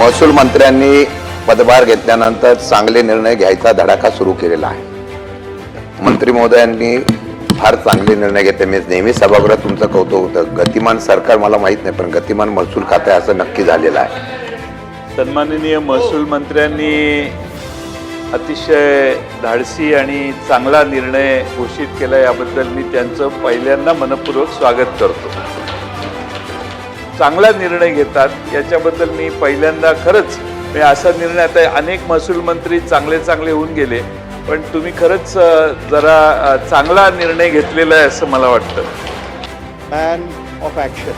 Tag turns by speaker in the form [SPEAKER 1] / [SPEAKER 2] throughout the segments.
[SPEAKER 1] महसूल मंत्र्यांनी पदभार घेतल्यानंतर चांगले निर्णय घ्यायचा धडाका सुरू केलेला आहे. मंत्री महोदयांनी फार चांगले निर्णय घेतले. मी नेहमी सभागृहात तुमचं कौतुक होतं. गतिमान सरकार मला माहीत नाही पण गतिमान महसूल खाते असं नक्की झालेलं आहे.
[SPEAKER 2] सन्माननीय महसूल मंत्र्यांनी अतिशय धाडसी आणि चांगला निर्णय घोषित केला. याबद्दल मी त्यांचं पहिल्यांदा मनपूर्वक स्वागत करतो. चांगला निर्णय घेतात याच्याबद्दल मी पहिल्यांदा खरंच मी असा निर्णय आता अनेक महसूल मंत्री चांगले चांगले होऊन गेले पण तुम्ही खरंच जरा चांगला निर्णय घेतलेला आहे असं मला वाटतं
[SPEAKER 3] man of action.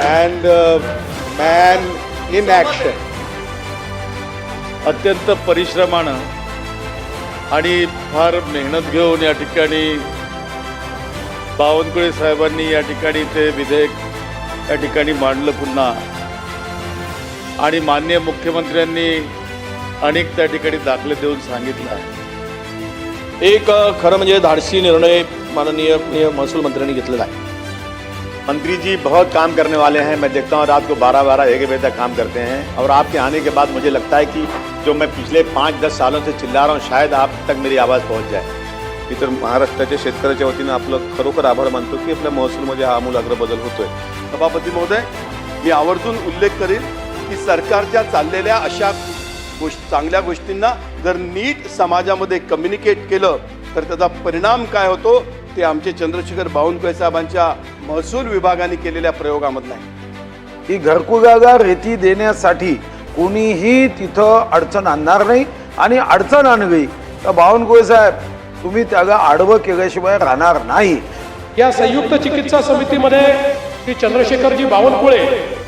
[SPEAKER 3] And uh, man in action.
[SPEAKER 4] अत्यंत परिश्रमानं आणि फार मेहनत घेऊन या ठिकाणी बावनकुळे साहेबांनी या ठिकाणी ते विधेयक या ठिकाणी मांडलं पुन्हा. आणि माननीय मुख्यमंत्र्यांनी अनेक त्या ठिकाणी दाखले देऊन सांगितलं आहे.
[SPEAKER 5] एक खरं म्हणजे धाडसी निर्णय माननीय माननीय महसूल मंत्र्यांनी घेतलेला आहे.
[SPEAKER 6] मंत्री जी बहुत काम करने वाले हैं. मैं देखता हूँ रात को बारह बारह एक बजे तक काम करते हैं. और आपके आने के बाद मुझे लगता है कि जो मैं पिछले पाँच दस सालों से चिल्ला रहा हूँ शायद आप तक मेरी आवाज़ पहुँच जाए।
[SPEAKER 7] मी तर महाराष्ट्राच्या शेतकऱ्याच्या वतीनं आपलं खरोखर आभार मानतो की आपल्या महसूलमध्ये हा आमूलाग्र बदल होतोय.
[SPEAKER 8] सभापती महोदय मी आवर्जून उल्लेख करीन की सरकारच्या चाललेल्या अशा गोष्ट चांगल्या गोष्टींना जर नीट समाजामध्ये कम्युनिकेट केलं तर त्याचा परिणाम काय होतो ते आमचे चंद्रशेखर बावनकुळे साहेबांच्या महसूल विभागाने केलेल्या प्रयोगामधला आहे.
[SPEAKER 9] ही घरकुल जागा रेती देण्यासाठी कोणीही तिथं अडचण आणणार नाही आणि अडचण आणली तर बावनकुळे साहेब तुम्ही त्याला आडवं केल्याशिवाय राहणार नाही.
[SPEAKER 10] या संयुक्त चिकित्सा समितीमध्ये श्री चंद्रशेखरजी बावनकुळे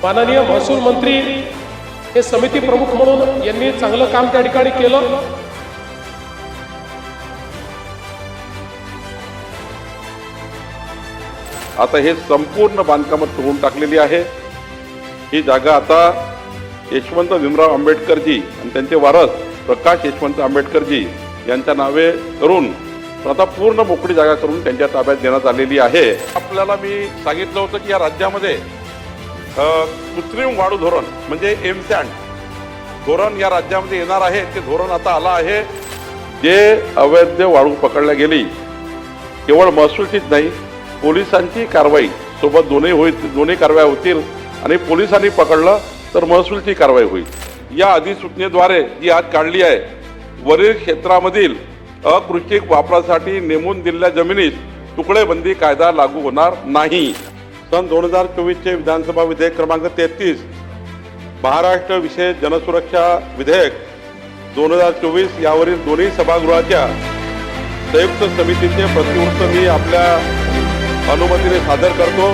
[SPEAKER 10] माननीय महसूल मंत्री हे समिती प्रमुख म्हणून यांनी चांगलं काम त्या ठिकाणी केलं.
[SPEAKER 7] आता हे संपूर्ण बांधकामात तोडून टाकलेली आहे. ही जागा आता यशवंत भीमराव आंबेडकरजी आणि त्यांचे वारस प्रकाश यशवंत आंबेडकरजी यांच्या नावे करून आता पूर्ण मोकळी जागा करून त्यांच्या ताब्यात देण्यात आलेली आहे. आपल्याला मी सांगितलं होतं की या राज्यामध्ये कृत्रिम वाढू धोरण म्हणजे एमसँड धोरण या राज्यामध्ये येणार आहे. ते धोरण आता आलं आहे. जे अवैध वाळू पकडल्या गेली केवळ महसूलचीच नाही पोलिसांची कारवाई सोबत दोन्ही होईल दोन्ही कारवाया होतील आणि पोलिसांनी पकडलं तर महसूलची कारवाई होईल. या अधिसूचनेद्वारे जी आज काढली आहे वरील क्षेत्रामधील अकृषिक वापरासाठी नेमून दिलेल्या जमिनीस तुकडेबंदी कायदा लागू होणार नाही. सन दोन हजार चोवीसचे विधानसभा विधेयक क्रमांक तेहतीस महाराष्ट्र विशेष जनसुरक्षा विधेयक दोन हजार चोवीस यावरील दोन्ही सभागृहाच्या संयुक्त समितीचे प्रतिवृत्त मी आपल्या अनुमतीने सादर करतो.